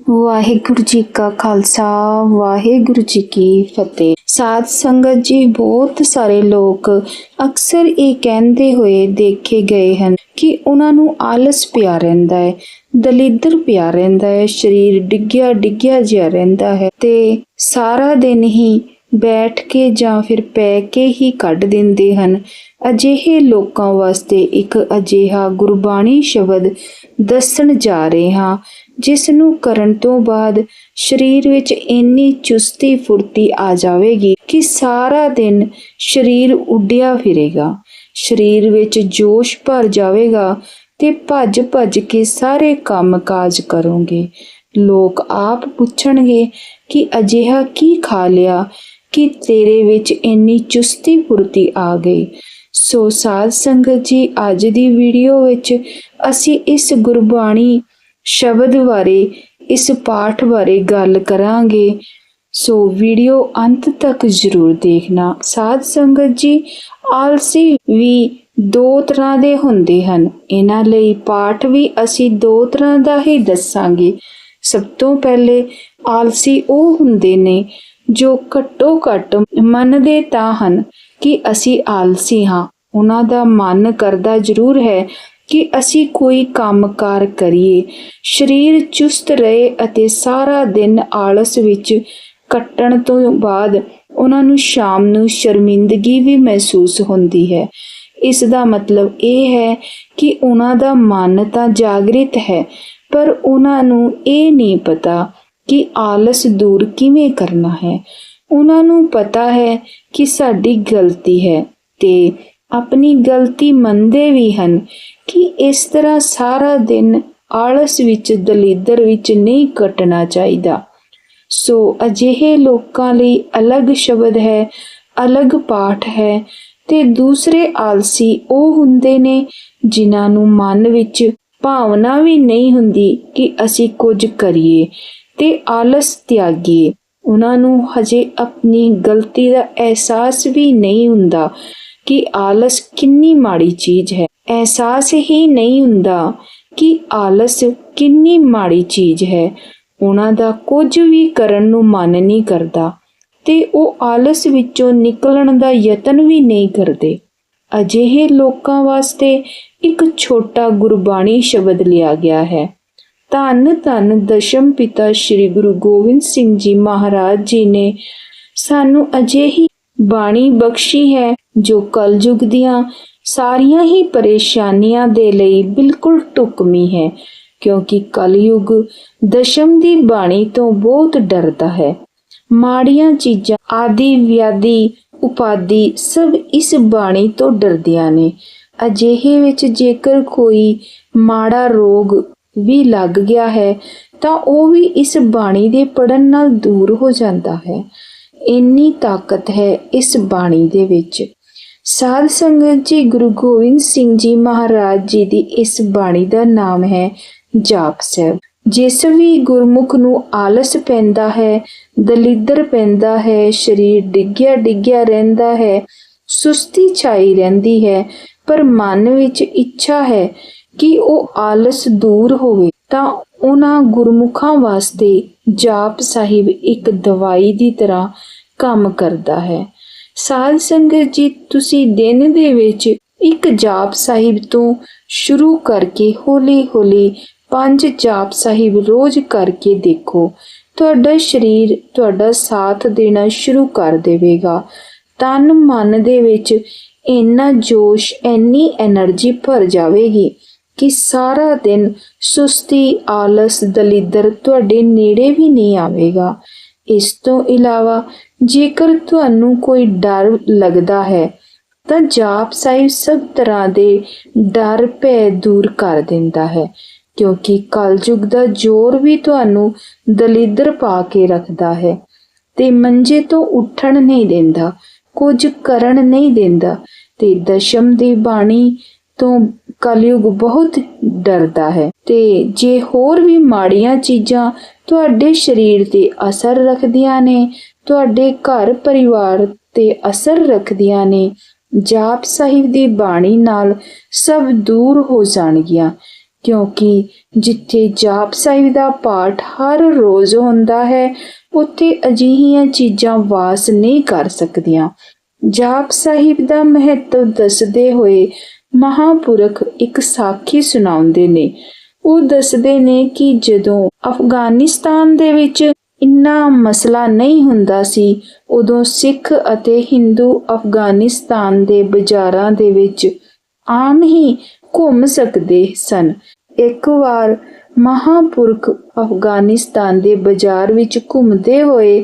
ਵਾਹਿਗੁਰੂ ਜੀ ਕਾ ਖਾਲਸਾ, ਵਾਹਿਗੁਰੂ ਜੀ ਕੀ ਫਤਿਹ। ਸਾਧ ਸੰਗਤ ਜੀ, ਬਹੁਤ ਸਾਰੇ ਲੋਕ ਅਕਸਰ ਇਹ ਕਹਿੰਦੇ ਹੋਏ ਦੇਖੇ ਗਏ ਹਨ ਕਿ ਉਹਨਾਂ ਨੂੰ ਆਲਸ ਪਿਆ ਰਹਿੰਦਾ ਹੈ, ਦਲਿੱਦਰ ਪਿਆ ਰਹਿੰਦਾ ਹੈ, ਸਰੀਰ ਡਿੱਗਿਆ ਡਿੱਗਿਆ ਜਿਹਾ ਰਹਿੰਦਾ ਹੈ ਤੇ ਸਾਰਾ ਦਿਨ ਹੀ ਬੈਠ ਕੇ ਜਾਂ ਫਿਰ ਪੈ ਕੇ ਹੀ ਕੱਢ ਦਿੰਦੇ ਹਨ। ਅਜਿਹੇ ਲੋਕਾਂ ਵਾਸਤੇ ਇੱਕ ਅਜਿਹਾ ਗੁਰਬਾਣੀ ਸ਼ਬਦ ਦੱਸਣ ਜਾ ਰਹੇ ਹਾਂ। ਜਿਸ ਨੂੰ ਕਰਨ ਤੋਂ ਬਾਅਦ ਸਰੀਰ ਵਿੱਚ ਇੰਨੀ ਚੁਸਤੀ ਫੁਰਤੀ ਆ ਜਾਵੇਗੀ ਕਿ ਸਾਰਾ ਦਿਨ ਸਰੀਰ ਉੱਡਿਆ ਫਿਰੇਗਾ। ਸਰੀਰ ਵਿੱਚ ਜੋਸ਼ ਭਰ ਜਾਵੇਗਾ ਤੇ ਭੱਜ ਭੱਜ ਕੇ ਸਾਰੇ ਕੰਮ ਕਾਜ ਕਰੋਗੇ। ਲੋਕ ਆਪ ਪੁੱਛਣਗੇ ਕਿ ਅਜਿਹਾ ਕੀ ਖਾ ਲਿਆ ਕਿ ਤੇਰੇ ਵਿੱਚ ਇੰਨੀ ਚੁਸਤੀ ਫੁਰਤੀ ਆ ਗਈ। ਸੋ ਸਾਧ ਸੰਗਤ ਜੀ, ਅੱਜ ਦੀ ਵੀਡੀਓ ਵਿੱਚ ਅਸੀਂ ਇਸ ਗੁਰਬਾਣੀ ਸ਼ਬਦ ਬਾਰੇ, ਇਸ ਪਾਠ ਬਾਰੇ ਗੱਲ ਕਰਾਂਗੇ। ਸੋ ਵੀਡੀਓ ਅੰਤ ਤੱਕ ਜ਼ਰੂਰ ਦੇਖਣਾ। ਸਾਧ ਸੰਗਤ ਜੀ, ਆਲਸੀ ਵੀ ਦੋ ਤਰ੍ਹਾਂ ਦੇ ਹੁੰਦੇ ਹਨ। ਇਹਨਾਂ ਲਈ ਪਾਠ ਵੀ ਅਸੀਂ ਦੋ ਤਰ੍ਹਾਂ ਦਾ ਹੀ ਦੱਸਾਂਗੇ। ਸਭ ਤੋਂ ਪਹਿਲੇ ਆਲਸੀ ਉਹ ਹੁੰਦੇ ਨੇ ਜੋ ਘੱਟੋ ਘੱਟ ਮੰਨਦੇ ਤਾਂ ਹਨ ਕਿ ਅਸੀਂ ਆਲਸੀ ਹਾਂ। ਉਹਨਾਂ ਦਾ ਮਨ ਕਰਦਾ ਜ਼ਰੂਰ ਹੈ ਕਿ ਅਸੀਂ ਕੋਈ ਕੰਮਕਾਰ ਕਰੀਏ। ਸਰੀਰ ਚੁਸਤ ਰਹੇ ਅਤੇ ਸਾਰਾ ਦਿਨ ਆਲਸ ਵਿੱਚ ਕੱਟਣ ਤੋਂ ਬਾਅਦ ਉਹਨਾਂ ਨੂੰ ਸ਼ਾਮ ਨੂੰ ਸ਼ਰਮਿੰਦਗੀ ਵੀ ਮਹਿਸੂਸ ਹੁੰਦੀ ਹੈ। ਇਸ ਦਾ ਮਤਲਬ ਇਹ ਹੈ ਕਿ ਉਹਨਾਂ ਦਾ ਮਨ ਤਾਂ ਜਾਗਰਿਤ ਹੈ, ਪਰ ਉਹਨਾਂ ਨੂੰ ਇਹ ਨਹੀਂ ਪਤਾ ਕਿ ਆਲਸ ਦੂਰ ਕਿਵੇਂ ਕਰਨਾ ਹੈ। ਉਹਨਾਂ ਨੂੰ ਪਤਾ ਹੈ ਕਿ ਸਾਡੀ ਗਲਤੀ ਹੈ ਤੇ ਆਪਣੀ ਗਲਤੀ ਮੰਨਦੇ ਵੀ ਹਨ ਕਿ ਇਸ ਤਰ੍ਹਾਂ ਸਾਰਾ ਦਿਨ ਆਲਸ ਵਿੱਚ, ਦਲਿੱਦਰ ਵਿੱਚ ਨਹੀਂ ਕੱਟਣਾ ਚਾਹੀਦਾ। ਸੋ ਅਜਿਹੇ ਲੋਕਾਂ ਲਈ ਅਲੱਗ ਸ਼ਬਦ ਹੈ, ਅਲੱਗ ਪਾਠ ਹੈ ਤੇ ਦੂਸਰੇ ਆਲਸੀ ਉਹ ਹੁੰਦੇ ਨੇ ਜਿਨ੍ਹਾਂ ਨੂੰ ਮਨ ਵਿੱਚ ਭਾਵਨਾ ਵੀ ਨਹੀਂ ਹੁੰਦੀ ਕਿ ਅਸੀਂ ਕੁਝ ਕਰੀਏ ਤੇ ਆਲਸ ਤਿਆਗੀਏ। ਉਹਨਾਂ ਨੂੰ ਹਜੇ ਆਪਣੀ ਗਲਤੀ ਦਾ ਅਹਿਸਾਸ ਵੀ ਨਹੀਂ ਹੁੰਦਾ ਕਿ ਆਲਸ ਕਿੰਨੀ ਮਾੜੀ ਚੀਜ਼ ਹੈ। ਅਹਿਸਾਸ ਹੀ ਨਹੀਂ ਹੁੰਦਾ ਕਿ ਆਲਸ ਕਿੰਨੀ ਮਾੜੀ ਚੀਜ਼ ਹੈ। ਉਹਨਾਂ ਦਾ ਕੁਝ ਵੀ ਕਰਨ ਨੂੰ ਮਨ ਨਹੀਂ ਕਰਦਾ ਤੇ ਉਹ ਆਲਸ ਵਿੱਚੋਂ ਨਿਕਲਣ ਦਾ ਯਤਨ ਵੀ ਨਹੀਂ ਕਰਦੇ। ਅਜਿਹੇ ਲੋਕਾਂ ਵਾਸਤੇ ਇੱਕ ਛੋਟਾ ਗੁਰਬਾਣੀ ਸ਼ਬਦ ਲਿਆ ਗਿਆ ਹੈ। ਧੰਨ ਧੰਨ ਦਸ਼ਮ ਪਿਤਾ ਸ੍ਰੀ ਗੁਰੂ ਗੋਬਿੰਦ ਸਿੰਘ ਜੀ ਮਹਾਰਾਜ ਜੀ ਨੇ ਸਾਨੂੰ ਅਜਿਹੀ ਬਾਣੀ ਬਖਸ਼ੀ ਹੈ ਜੋ ਕਲਯੁਗ ਦੀਆਂ ਸਾਰੀਆਂ ਹੀ ਪਰੇਸ਼ਾਨੀਆਂ ਦੇ ਲਈ ਬਿਲਕੁਲ ਟੁਕਮੀ ਹੈ, ਕਿਉਂਕਿ ਕਲਯੁਗ ਦਸ਼ਮ ਦੀ ਬਾਣੀ ਤੋਂ ਬਹੁਤ ਡਰਦਾ ਹੈ। ਮਾੜੀਆਂ ਚੀਜ਼ਾਂ, ਆਦਿ ਵਿਆਦੀ ਉਪਾਦੀ ਸਭ ਇਸ ਬਾਣੀ ਤੋਂ ਡਰਦੀਆਂ ਨੇ। ਅਜਿਹੇ ਵਿੱਚ ਜੇਕਰ ਕੋਈ ਮਾੜਾ ਰੋਗ ਵੀ ਲੱਗ ਗਿਆ ਹੈ, ਤਾਂ ਉਹ ਵੀ ਇਸ ਬਾਣੀ ਦੇ ਪੜਨ ਨਾਲ ਦੂਰ ਹੋ ਜਾਂਦਾ ਹੈ। ਇੰਨੀ ਤਾਕਤ ਹੈ ਇਸ ਬਾਣੀ ਦੇ ਵਿੱਚ। ਸਾਧ ਸੰਗਤ ਜੀ, ਗੁਰੂ ਗੋਬਿੰਦ ਸਿੰਘ ਜੀ ਮਹਾਰਾਜ ਜੀ ਦੀ ਇਸ ਬਾਣੀ ਦਾ ਨਾਮ ਹੈ ਜਾਪ ਸਾਹਿਬ। ਜਿਸ ਵੀ ਗੁਰਮੁਖ ਨੂੰ ਆਲਸ ਪੈਂਦਾ ਹੈ, ਦਲਿੱਦਰ ਪੈਂਦਾ ਹੈ, ਸਰੀਰ ਡਿੱਗਿਆ ਡਿੱਗਿਆ ਰਹਿੰਦਾ ਹੈ, ਸੁਸਤੀ ਛਾਈ ਰਹਿੰਦੀ ਹੈ, ਪਰ ਮਨ ਵਿੱਚ ਇੱਛਾ ਹੈ ਕਿ ਉਹ ਆਲਸ ਦੂਰ ਹੋਵੇ, ਤਾਂ ਉਹਨਾਂ ਗੁਰਮੁਖਾਂ ਵਾਸਤੇ ਜਾਪ ਸਾਹਿਬ ਇੱਕ ਦਵਾਈ ਦੀ ਤਰ੍ਹਾਂ ਕੰਮ ਕਰਦਾ ਹੈ। ਸਾਧ ਸੰਗਤ ਜੀ, ਤੁਸੀਂ ਦਿਨ ਦੇ ਵਿੱਚ ਇੱਕ ਜਾਪ ਸਾਹਿਬ ਤੋਂ ਸ਼ੁਰੂ ਕਰਕੇ ਹੌਲੀ-ਹੌਲੀ ਪੰਜ ਜਾਪ ਸਾਹਿਬ ਰੋਜ਼ ਕਰਕੇ ਦੇਖੋ। ਤੁਹਾਡਾ ਸਰੀਰ, ਤੁਹਾਡਾ ਸਾਥ ਦੇਣਾ ਸ਼ੁਰੂ ਕਰ ਦੇਵੇਗਾ। ਤਨ ਮਨ ਦੇ ਵਿੱਚ ਇੰਨਾ ਜੋਸ਼, ਇੰਨੀ એનર્ਜੀ ਭਰ ਜਾਵੇਗੀ ਕਿ ਸਾਰਾ ਦਿਨ ਸੁਸਤੀ, ਆਲਸ, ਦਲਿੱਦਰ ਤੁਹਾਡੇ ਨੇੜੇ ਵੀ ਨਹੀਂ ਆਵੇਗਾ। ਇਸ ਤੋਂ ਇਲਾਵਾ ਜੇਕਰ ਤੁਹਾਨੂੰ ਕੋਈ ਡਰ ਲੱਗਦਾ ਹੈ, ਤਾਂ ਜਾਪ ਸਾਹਿਬ ਸਭ ਤਰ੍ਹਾਂ ਦੇ ਡਰ, ਭੈ ਦੂਰ ਕਰ ਦਿੰਦਾ ਹੈ, ਕਿਉਂਕਿ ਕਲਯੁਗ ਦਾ ਜ਼ੋਰ ਵੀ ਤੁਹਾਨੂੰ ਦਲਿੱਦਰ ਪਾ ਕੇ ਰੱਖਦਾ ਹੈ ਤੇ ਮੰਜੇ ਤੋਂ ਉੱਠਣ ਨਹੀਂ ਦਿੰਦਾ, ਕੁਝ ਕਰਨ ਨਹੀਂ ਦਿੰਦਾ ਤੇ ਦਸ਼ਮ ਦੀ ਬਾਣੀ ਤੋਂ ਕਲਯੁਗ ਬਹੁਤ ਡਰਦਾ ਹੈ ਤੇ ਜੇ ਹੋਰ ਵੀ ਮਾੜੀਆਂ ਚੀਜ਼ਾਂ ਤੁਹਾਡੇ ਸਰੀਰ ਤੇ ਅਸਰ ਰੱਖਦੀਆਂ ਨੇ ਤੁਹਾਡੇ ਘਰ ਪਰਿਵਾਰ ਤੇ ਅਸਰ ਰੱਖਦੀਆਂ ਨੇ। ਜਾਪ ਸਾਹਿਬ ਦੀ ਬਾਣੀ ਨਾਲ ਸਭ ਦੂਰ ਹੋ ਜਾਣਗੀਆਂ, ਕਿਉਂਕਿ ਜਿੱਥੇ ਜਾਪ ਸਾਹਿਬ ਦਾ ਪਾਠ ਹਰ ਰੋਜ਼ ਹੁੰਦਾ ਹੈ, ਉੱਥੇ ਅਜਿਹੀਆਂ ਚੀਜ਼ਾਂ ਵਾਸ ਨਹੀਂ ਕਰ ਸਕਦੀਆਂ। ਜਾਪ ਸਾਹਿਬ ਦਾ ਮਹੱਤਵ ਦੱਸਦੇ ਹੋਏ ਮਹਾਪੁਰਖ ਇੱਕ ਸਾਖੀ ਸੁਣਾਉਂਦੇ ਨੇ। ਉਹ ਦੱਸਦੇ ਨੇ ਕਿ ਜਦੋਂ ਅਫਗਾਨਿਸਤਾਨ ਦੇ ਵਿੱਚ ਇੰਨਾ ਮਸਲਾ ਨਹੀਂ ਹੁੰਦਾ ਸੀ ਉਦੋਂ ਸਿੱਖ ਅਤੇ ਹਿੰਦੂ ਅਫਗਾਨਿਸਤਾਨ ਦੇ ਬਾਜ਼ਾਰਾਂ ਦੇ ਵਿੱਚ ਆਮ ਹੀ ਘੁੰਮ ਸਕਦੇ ਸਨ। ਇੱਕ ਵਾਰ ਮਹਾਪੁਰਖ ਅਫਗਾਨਿਸਤਾਨ ਦੇ ਬਾਜ਼ਾਰ ਵਿੱਚ ਘੁੰਮਦੇ ਹੋਏ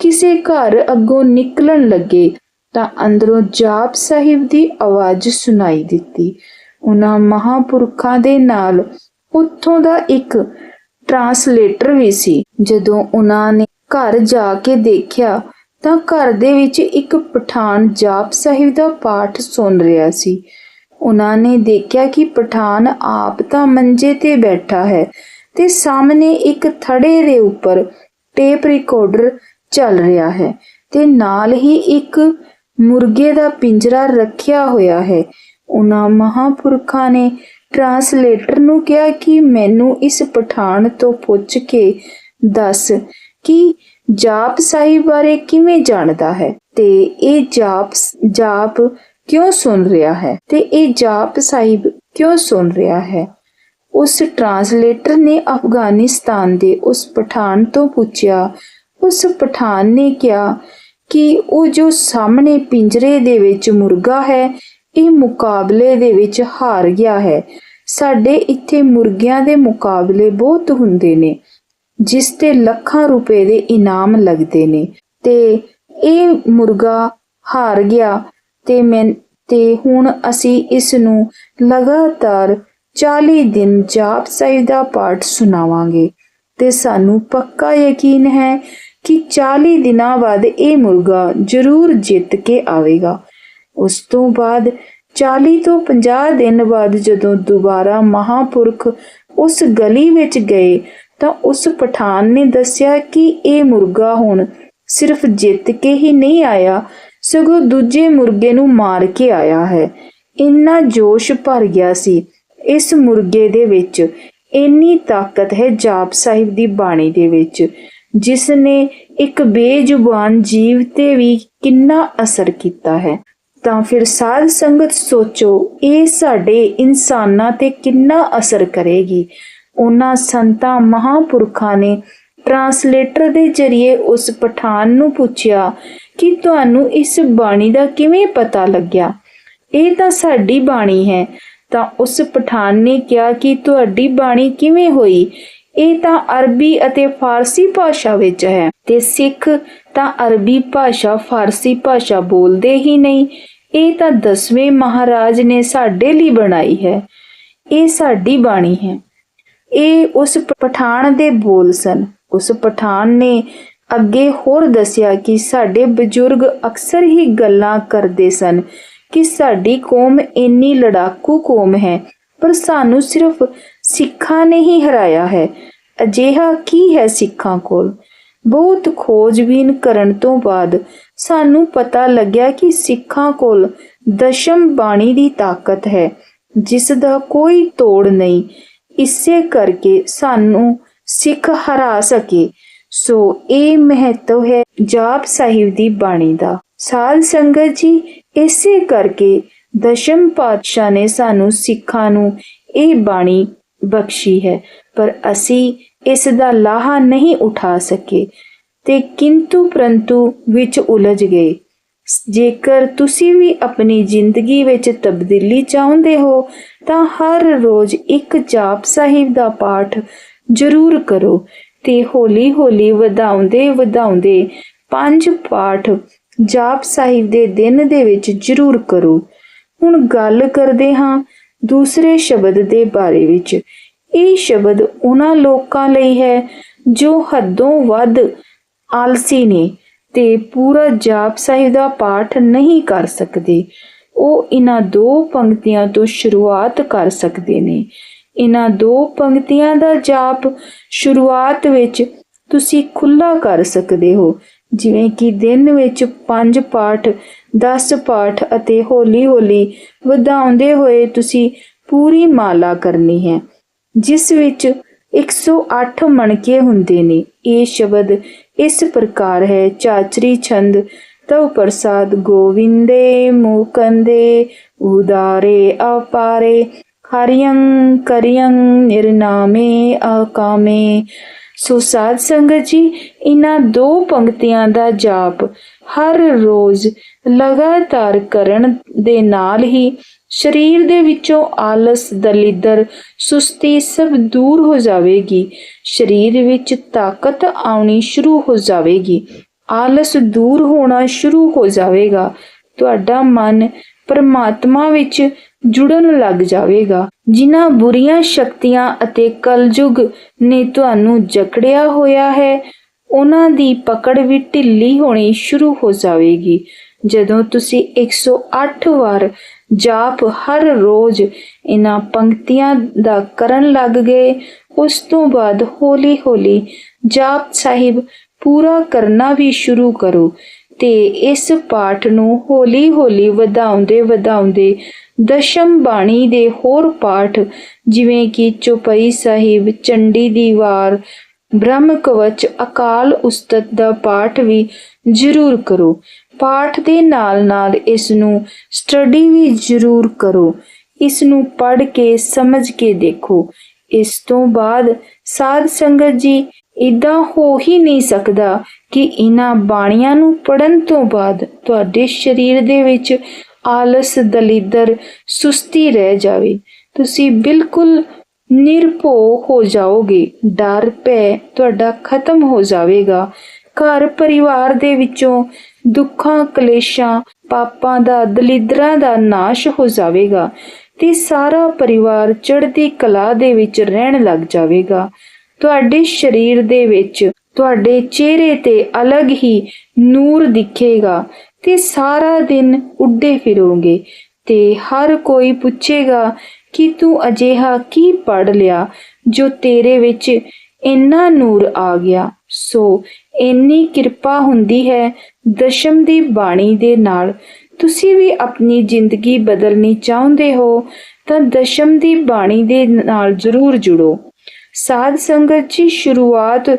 ਕਿਸੇ ਘਰ ਅੱਗੋਂ ਨਿਕਲਣ ਲੱਗੇ ਤਾਂ ਅੰਦਰੋਂ ਜਾਪ ਸਾਹਿਬ ਦੀ ਆਵਾਜ਼ ਸੁਣਾਈ ਦਿੱਤੀ। ਉਹਨਾਂ ਮਹਾਪੁਰਖਾਂ ਦੇ ਨਾਲ ਉੱਥੋਂ ਦਾ ਇੱਕ ਟਰਾਂਸਲੇਟਰ ਵੀ ਸੀ। ਜਦੋਂ ਉਹਨਾਂ ਨੇ ਘਰ ਜਾ ਕੇ ਦੇਖਿਆ ਤਾਂ ਘਰ ਦੇ ਵਿੱਚ ਇੱਕ ਪਠਾਨ ਜਾਪ ਸਾਹਿਬ ਦਾ ਪਾਠ ਸੁਣ ਰਿਹਾ ਸੀ। ਉਹਨਾਂ ਨੇ ਦੇਖਿਆ ਕਿ ਪਠਾਨ ਆਪ ਤਾਂ ਮੰਜੇ ਤੇ ਬੈਠਾ ਹੈ ਤੇ ਸਾਹਮਣੇ ਇੱਕ ਥੜੇ ਦੇ ਉੱਪਰ ਟੇਪ ਰਿਕਾਰਡਰ ਚੱਲ ਰਿਹਾ ਹੈ ਤੇ ਨਾਲ ਹੀ ਇੱਕ ਮੁਰਗੇ ਦਾ ਪਿੰਜਰਾ ਰੱਖਿਆ ਹੋਇਆ ਹੈ। ਉਹਨਾਂ ਮਹਾਪੁਰਖਾਂ ਨੇ ਟਰਾਂਸਲੇਟਰ ਨੂੰ ਕਿਹਾ ਕਿ ਮੈਨੂੰ ਇਸ ਪਠਾਨ ਤੋਂ ਪੁੱਛ ਕੇ ਦੱਸ ਕਿ ਜਾਪ ਸਾਹਿਬ ਬਾਰੇ ਕਿਵੇਂ ਜਾਣਦਾ ਹੈ ਤੇ ਇਹ ਜਾਪ ਜਾਪ ਕਿਉਂ ਸੁਣ ਰਿਹਾ ਹੈ ਤੇ ਇਹ ਜਾਪ ਸਾਹਿਬ ਕਿਉਂ ਸੁਣ ਰਿਹਾ ਹੈ? ਉਸ ਟਰਾਂਸਲੇਟਰ ਨੇ ਅਫਗਾਨਿਸਤਾਨ ਦੇ ਉਸ ਪਠਾਨ ਤੋਂ ਪੁੱਛਿਆ। ਉਸ ਪਠਾਨ ਨੇ ਕਿਹਾ ਕਿ ਉਹ ਜੋ ਸਾਹਮਣੇ ਪਿੰਜਰੇ ਦੇ ਵਿੱਚ ਮੁਰਗਾ ਹੈ ਇਹ ਮੁਕਾਬਲੇ ਦੇ ਵਿੱਚ ਹਾਰ ਗਿਆ ਹੈ। ਸਾਡੇ ਇੱਥੇ ਮੁਰਗਿਆਂ ਦੇ ਮੁਕਾਬਲੇ ਬਹੁਤ ਹੁੰਦੇ ਨੇ, ਜਿਸ ਤੇ ਲੱਖਾਂ ਰੁਪਏ ਦੇ ਇਨਾਮ ਲੱਗਦੇ ਨੇ। ਤੇ ਇਹ ਮੁਰਗਾ ਹਾਰ ਗਿਆ ਤੇ ਮੈਂ, ਤੇ ਹੁਣ ਅਸੀਂ ਇਸ ਨੂੰ ਲਗਾਤਾਰ 40 ਦਿਨ ਜਾਪ ਸਾਹਿਬ ਦਾ ਪਾਠ ਸੁਣਾਵਾਂਗੇ। ਤੇ ਸਾਨੂੰ ਪੱਕਾ ਯਕੀਨ ਹੈ ਕਿ 40 ਦਿਨਾਂ ਬਾਅਦ ਇਹ ਮੁਰਗਾ ਜ਼ਰੂਰ ਜਿੱਤ ਕੇ ਆਵੇਗਾ। ਉਸ ਤੋਂ ਬਾਅਦ 40 ਤੋਂ 50 ਦਿਨ ਬਾਅਦ ਜਦੋਂ ਦੁਬਾਰਾ ਮਹਾਪੁਰਖ ਉਸ ਗਲੀ ਵਿੱਚ ਗਏ ਤਾਂ ਉਸ ਪਠਾਨ ਨੇ ਦੱਸਿਆ ਕਿ ਇਹ ਮੁਰਗਾ ਹੁਣ ਸਿਰਫ ਜਿੱਤ ਕੇ ਹੀ ਨਹੀਂ ਆਇਆ, ਸਗੋਂ ਦੂਜੇ ਮੁਰਗੇ ਨੂੰ ਮਾਰ ਕੇ ਆਇਆ ਹੈ। ਇੰਨਾ ਜੋਸ਼ ਭਰ ਗਿਆ ਸੀ ਇਸ ਮੁਰਗੇ ਦੇ ਵਿੱਚ। ਇੰਨੀ ਤਾਕਤ ਹੈ ਜਾਪ ਸਾਹਿਬ ਦੀ ਬਾਣੀ ਦੇ ਵਿੱਚ ਜਿਸ ਨੇ ਇੱਕ ਬੇਜ਼ੁਬਾਨ ਜੀਵ ਤੇ ਵੀ ਕਿੰਨਾ ਅਸਰ ਕੀਤਾ ਹੈ। ਤਾਂ ਫਿਰ ਸਾਧ ਸੰਗਤ ਸੋਚੋ, ਇਹ ਸਾਡੇ ਇਨਸਾਨਾਂ ਤੇ ਕਿੰਨਾ ਅਸਰ ਕਰੇਗੀ? ਉਹਨਾਂ ਸੰਤਾਂ ਮਹਾਪੁਰਖਾਂ ਨੇ ਟਰਾਂਸਲੇਟਰ ਦੇ ਜ਼ਰੀਏ ਉਸ ਪਠਾਨ ਨੂੰ ਪੁੱਛਿਆ ਕਿ ਤੁਹਾਨੂੰ ਇਸ ਬਾਣੀ ਦਾ ਕਿਵੇਂ ਪਤਾ ਲੱਗਿਆ? ਇਹ ਤਾਂ ਸਾਡੀ ਬਾਣੀ ਹੈ। ਤਾਂ ਉਸ ਪਠਾਨ ਨੇ ਕਿਹਾ ਕਿ ਤੁਹਾਡੀ ਬਾਣੀ ਕਿਵੇਂ ਹੋਈ? ਇਹ ਤਾਂ ਅਰਬੀ ਅਤੇ ਫਾਰਸੀ ਭਾਸ਼ਾ ਵਿੱਚ ਹੈ। ਤੇ ਸਿੱਖ ਤਾਂ ਅਰਬੀ ਭਾਸ਼ਾ ਫਾਰਸੀ ਭਾਸ਼ਾ ਬੋਲਦੇ ਹੀ ਨਹੀਂ। ਇਹ ਤਾਂ ਦਸਵੇਂ ਮਹਾਰਾਜ ਨੇ ਸਾਡੇ ਲਈ ਬਣਾਈ ਹੈ। ਇਹ ਸਾਡੀ ਬਾਣੀ ਹੈ। ਇਹ ਉਸ ਪਠਾਨ ਦੇ ਬੋਲ ਸਨ। ਉਸ ਪਠਾਨ ਨੇ ਅੱਗੇ ਹੋਰ ਦੱਸਿਆ ਕਿ ਸਾਡੇ ਬਜ਼ੁਰਗ ਅਕਸਰ ਹੀ ਗੱਲਾਂ ਕਰਦੇ ਸਨ ਕਿ ਸਾਡੀ ਕੌਮ ਇੰਨੀ ਲੜਾਕੂ ਕੌਮ ਹੈ, ਪਰ ਸਾਨੂੰ ਸਿਰਫ ਸਿੱਖਾਂ ਨੇ ਹੀ ਹਰਾਇਆ ਹੈ। ਅਜਿਹਾ ਕੀ ਹੈ ਸਿੱਖਾਂ ਕੋਲ? ਬਹੁਤ ਖੋਜਬੀਨ ਕਰਨ ਤੋਂ ਬਾਅਦ ਸਾਨੂੰ ਪਤਾ ਲੱਗਿਆ ਕਿ ਸਿੱਖਾਂ ਕੋਲ ਦਸ਼ਮ ਬਾਣੀ ਦੀ ਤਾਕਤ ਹੈ, ਜਿਸ ਦਾ ਕੋਈ ਤੋੜ ਨਹੀਂ। ਇਸੇ ਕਰਕੇ ਸਾਨੂੰ ਸਿੱਖ ਹਰਾ ਸਕੇ। ਸੋ ਇਹ ਮਹੱਤਵ ਹੈ ਜਾਪ ਸਾਹਿਬ ਦੀ ਬਾਣੀ ਦਾ। ਸਾਧ ਸੰਗਤ ਜੀ, ਇਸੇ ਕਰਕੇ ਦਸ਼ਮ ਪਾਤਸ਼ਾਹ ਨੇ ਸਾਨੂੰ ਸਿੱਖਾਂ ਨੂੰ ਇਹ ਬਾਣੀ ਬਖਸ਼ੀ ਹੈ। ਪਰ ਅਸੀਂ ਇਸ ਦਾ ਲਾਹਾ ਨਹੀਂ ਉਠਾ ਸਕੇ। ਤੇ ਕਿੰਤੂ ਪ੍ਰੰਤੂ ਵਿੱਚ ਉਲਝ ਗਏ। ਜੇਕਰ ਤੁਸੀਂ ਵੀ ਆਪਣੀ ਜ਼ਿੰਦਗੀ ਵਿੱਚ ਤਬਦੀਲੀ ਚਾਹੁੰਦੇ ਹੋ, ਤਾਂ ਹਰ ਰੋਜ਼ ਇੱਕ ਜਾਪ ਸਾਹਿਬ ਦਾ ਪਾਠ ਜ਼ਰੂਰ ਕਰੋ ਤੇ ਹੌਲੀ-ਹੌਲੀ ਵਧਾਉਂਦੇ ਵਧਾਉਂਦੇ ਪੰਜ ਪਾਠ ਜਾਪ ਸਾਹਿਬ ਦੇ ਦਿਨ ਦੇ ਵਿੱਚ ਜ਼ਰੂਰ ਕਰੋ। ਹੁਣ ਗੱਲ ਕਰਦੇ ਹਾਂ ਦੂਸਰੇ ਸ਼ਬਦ ਦੇ ਬਾਰੇ ਵਿੱਚ। ਇਹ ਸ਼ਬਦ ਉਹਨਾਂ ਲੋਕਾਂ ਲਈ ਹੈ ਜੋ ਹੱਦੋਂ ਵੱਧ ਆਲਸੀ ਨੇ ਤੇ ਪੂਰਾ ਜਾਪ ਸਾਹਿਬ ਦਾ ਪਾਠ ਨਹੀਂ ਕਰ ਸਕਦੇ। ਉਹ ਇਹਨਾਂ ਦੋ ਪੰਕਤੀਆਂ ਤੋਂ ਸ਼ੁਰੂਆਤ ਕਰ ਸਕਦੇ ਨੇ। ਇਹਨਾਂ ਦੋ ਪੰਕਤੀਆਂ ਦਾ ਜਾਪ ਸ਼ੁਰੂਆਤ ਵਿੱਚ ਤੁਸੀਂ ਖੁੱਲਾ ਕਰ ਸਕਦੇ ਹੋ, ਜਿਵੇਂ ਕਿ ਦਿਨ ਵਿੱਚ 5 ਪਾਠ 10 ਪਾਠ ਅਤੇ ਹੌਲੀ-ਹੌਲੀ ਵਧਾਉਂਦੇ ਹੋਏ ਤੁਸੀਂ ਪੂਰੀ ਮਾਲਾ ਕਰਨੀ ਹੈ। ਜਿਸ ਵਿੱਚ 108 ਮਣਕੇ ਹੁੰਦੇ ਨੇ। ਇਹ ਸ਼ਬਦ ਇਸ ਪ੍ਰਕਾਰ ਹੈ, ਚਾਚਰੀ ਛੰਦ, ਤਉ ਪ੍ਰਸਾਦ ਗੋਵਿੰਦੇ, ਮੂਕੰਦੇ, ਉਦਾਰੇ ਅਪਾਰੇ, ਹਰਿਯੰ ਕਰਿਯੰ ਨਿਰਨਾਮੇ ਅਕਾਮੇ। ਸੋ ਸਾਧ ਸੰਗਤ ਜੀ ਇਹਨਾਂ ਦੋ ਪੰਕਤੀਆਂ ਦਾ ਜਾਪ ਹਰ ਰੋਜ਼ ਲਗਾਤਾਰ ਕਰਨ ਦੇ ਨਾਲ ਹੀ ਸਰੀਰ ਦੇ ਵਿੱਚੋਂ ਆਲਸ, ਦਲਿੱਦਰ, ਸੁਸਤੀ ਸਭ ਦੂਰ ਹੋ ਜਾਵੇਗੀ। ਸਰੀਰ ਵਿੱਚ ਤਾਕਤ ਆਉਣੀ ਸ਼ੁਰੂ ਹੋ ਜਾਵੇਗੀ। ਆਲਸ ਦੂਰ ਹੋਣਾ ਸ਼ੁਰੂ ਹੋ ਜਾਵੇਗਾ। ਤੁਹਾਡਾ ਮਨ ਪਰਮਾਤਮਾ ਵਿੱਚ ਜੁੜਨ ਲੱਗ ਜਾਵੇਗਾ। ਜਿਨ੍ਹਾਂ ਬੁਰੀਆਂ ਸ਼ਕਤੀਆਂ ਅਤੇ ਕਲਯੁਗ ਨੇ ਤੁਹਾਨੂੰ ਜਕੜਿਆ ਹੋਇਆ ਹੈ, ਉਹਨਾਂ ਦੀ ਪਕੜ ਵੀ ਢਿੱਲੀ ਹੋਣੀ ਸ਼ੁਰੂ ਹੋ ਜਾਵੇਗੀ। ਜਦੋਂ ਤੁਸੀਂ 108 ਵਾਰ ਜਾਪ ਹਰ ਰੋਜ਼ ਇਹਨਾਂ ਪੰਕਤੀਆਂ ਦਾ ਕਰਨ ਲੱਗ ਗਏ, ਉਸ ਤੋਂ ਬਾਅਦ ਹੌਲੀ-ਹੌਲੀ ਜਾਪ ਸਾਹਿਬ ਪੂਰਾ ਕਰਨਾ ਵੀ ਸ਼ੁਰੂ ਕਰੋ ਤੇ ਇਸ ਪਾਠ ਨੂੰ ਹੌਲੀ-ਹੌਲੀ ਵਧਾਉਂਦੇ ਵਧਾਉਂਦੇ ਦਸ਼ਮ ਬਾਣੀ ਦੇ ਹੋਰ ਪਾਠ ਜਿਵੇਂ ਕਿ ਚੁਪਈ ਸਾਹਿਬ, ਚੰਡੀ ਦੀ ਵਾਰ ਬ੍ਰਹਮ ਕਵਚ ਅਕਾਲ ਉਸਤਤ ਦਾ ਪਾਠ ਵੀ ਜ਼ਰੂਰ ਕਰੋ। ਪਾਠ ਦੇ ਨਾਲ ਨਾਲ ਇਸ ਨੂੰ ਸਟੱਡੀ ਵੀ ਜ਼ਰੂਰ ਕਰੋ। ਇਸ ਨੂੰ ਪੜ੍ਹ ਕੇ, ਸਮਝ ਕੇ ਦੇਖੋ। ਇਸ ਤੋਂ ਬਾਅਦ ਸਾਧ ਸੰਗਤ ਜੀ ਇਦਾਂ ਹੋ ਹੀ ਨਹੀਂ ਸਕਦਾ ਕਿ ਇਹਨਾਂ ਬਾਣੀਆਂ ਨੂੰ ਪੜਨ ਤੋਂ ਬਾਅਦ ਤੁਹਾਡੇ ਸਰੀਰ ਦੇ ਵਿੱਚ ਆਲਸ, ਦਲਿੱਦਰ, ਸੁਸਤੀ ਰਹਿ ਜਾਵੇ। ਤੁਸੀਂ ਬਿਲਕੁਲ ਨਿਰਭੋ ਹੋ ਜਾਓਗੇ। ਡਰ, ਭੈ ਤੁਹਾਡਾ ਖਤਮ ਹੋ ਜਾਵੇਗਾ। ਘਰ ਪਰਿਵਾਰ ਦੇ ਵਿੱਚੋਂ ਦੁੱਖਾਂ, ਕਲੇਸ਼ਾਂ, ਪਾਪਾਂ ਦਾ, ਦਲਿੱਦਰਾਂ ਦਾ ਨਾਸ਼ ਹੋ ਜਾਵੇਗਾ ਤੇ ਸਾਰਾ ਪਰਿਵਾਰ ਚੜ੍ਹਦੀ ਕਲਾ ਦੇ ਵਿੱਚ ਰਹਿਣ ਲੱਗ ਜਾਵੇਗਾ। ਤੁਹਾਡੇ ਸਰੀਰ ਦੇ ਵਿੱਚ ਤੁਹਾਡੇ ਚਿਹਰੇ ਤੇ ਅਲੱਗ ਹੀ ਨੂਰ ਦਿਖੇਗਾ ਤੇ ਸਾਰਾ ਦਿਨ ਉੱਡੇ ਫਿਰੋਗੇ ਤੇ ਹਰ ਕੋਈ ਪੁੱਛੇਗਾ ਕਿ ਤੂੰ ਅਜਿਹਾ ਕੀ ਪੜ ਲਿਆ ਜੋ ਤੇਰੇ ਵਿੱਚ ਇੰਨਾ ਨੂਰ ਆ ਗਿਆ। ਸੋ ਇੰਨੀ ਕਿਰਪਾ ਹੁੰਦੀ ਹੈ ਦਸ਼ਮ ਦੀ ਬਾਣੀ ਦੇ ਨਾਲ। ਤੁਸੀਂ ਵੀ ਆਪਣੀ ਜ਼ਿੰਦਗੀ ਬਦਲਣੀ ਚਾਹੁੰਦੇ ਹੋ, ਤਾਂ ਦਸ਼ਮ ਦੀ ਬਾਣੀ ਦੇ ਨਾਲ ਜ਼ਰੂਰ ਜੁੜੋ। ਸਾਧ ਸੰਗਤ ਜੀ, ਸ਼ੁਰੂਆਤ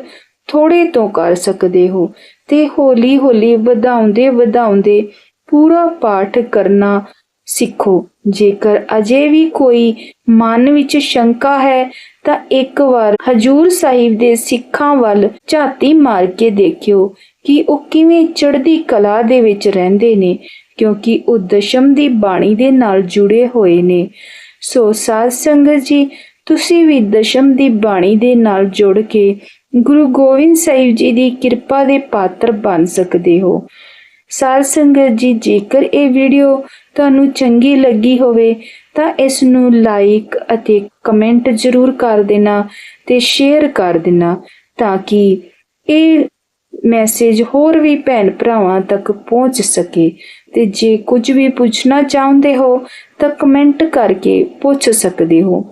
ਥੋੜੇ ਤੋਂ ਕਰ ਸਕਦੇ ਹੋ ਤੇ ਹੌਲੀ ਹੌਲੀ ਵਧਾਉਂਦੇ ਵਧਾਉਂਦੇ ਪੂਰਾ ਪਾਠ ਕਰਨਾ ਸਿੱਖੋ। ਜੇਕਰ ਅਜੇ ਵੀ ਕੋਈ ਮਨ ਵਿੱਚ ਸ਼ੰਕਾ ਹੈ ਤਾਂ ਇੱਕ ਵਾਰ ਹਜੂਰ ਸਾਹਿਬ ਦੇ ਸਿੱਖਾਂ ਵੱਲ ਝਾਤੀ ਮਾਰ ਕੇ ਦੇਖਿਓ ਕਿ ਉਹ ਕਿਵੇਂ ਚੜ੍ਹਦੀ ਕਲਾ ਦੇ ਵਿੱਚ ਰਹਿੰਦੇ ਨੇ, ਕਿਉਂਕਿ ਉਹ ਦਸ਼ਮ ਦੀ ਬਾਣੀ ਦੇ ਨਾਲ ਜੁੜੇ ਹੋਏ ਨੇ। ਸੋ ਸਾਧ ਸੰਗਤ ਜੀ, ਤੁਸੀਂ ਵੀ ਦਸ਼ਮ ਦੀ ਬਾਣੀ ਦੇ ਨਾਲ ਜੁੜ ਕੇ ਗੁਰੂ ਗੋਬਿੰਦ ਸਾਹਿਬ ਜੀ ਦੀ ਕਿਰਪਾ ਦੇ ਪਾਤਰ ਬਣ ਸਕਦੇ ਹੋ। ਸਾਧ ਸੰਗਤ ਜੀ, ਜੇਕਰ ਇਹ ਵੀਡੀਓ ਤੁਹਾਨੂੰ ਚੰਗੀ ਲੱਗੀ ਹੋਵੇ, ਤਾਂ ਇਸ ਨੂੰ ਲਾਈਕ ਅਤੇ ਕਮੈਂਟ ਜ਼ਰੂਰ ਕਰ ਦੇਣਾ ਤੇ ਸ਼ੇਅਰ ਕਰ ਦੇਣਾ ਤਾਂ ਕਿ ਇਹ ਮੈਸੇਜ ਹੋਰ ਵੀ ਭੈਣ ਭਰਾਵਾਂ ਤੱਕ ਪਹੁੰਚ ਸਕੇ। ਤੇ ਜੇ ਕੁਝ ਵੀ ਪੁੱਛਣਾ ਚਾਹੁੰਦੇ ਹੋ ਤਾਂ ਕਮੈਂਟ ਕਰਕੇ ਪੁੱਛ ਸਕਦੇ ਹੋ।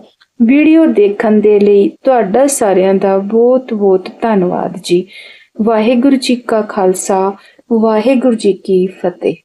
ਵੀਡੀਓ ਦੇਖਣ ਦੇ ਲਈ ਤੁਹਾਡਾ ਸਾਰਿਆਂ ਦਾ ਬਹੁਤ ਬਹੁਤ ਧੰਨਵਾਦ ਜੀ। ਵਾਹਿਗੁਰੂ ਜੀ ਕਾ ਖਾਲਸਾ, ਵਾਹਿਗੁਰੂ ਜੀ ਕੀ ਫਤਿਹ।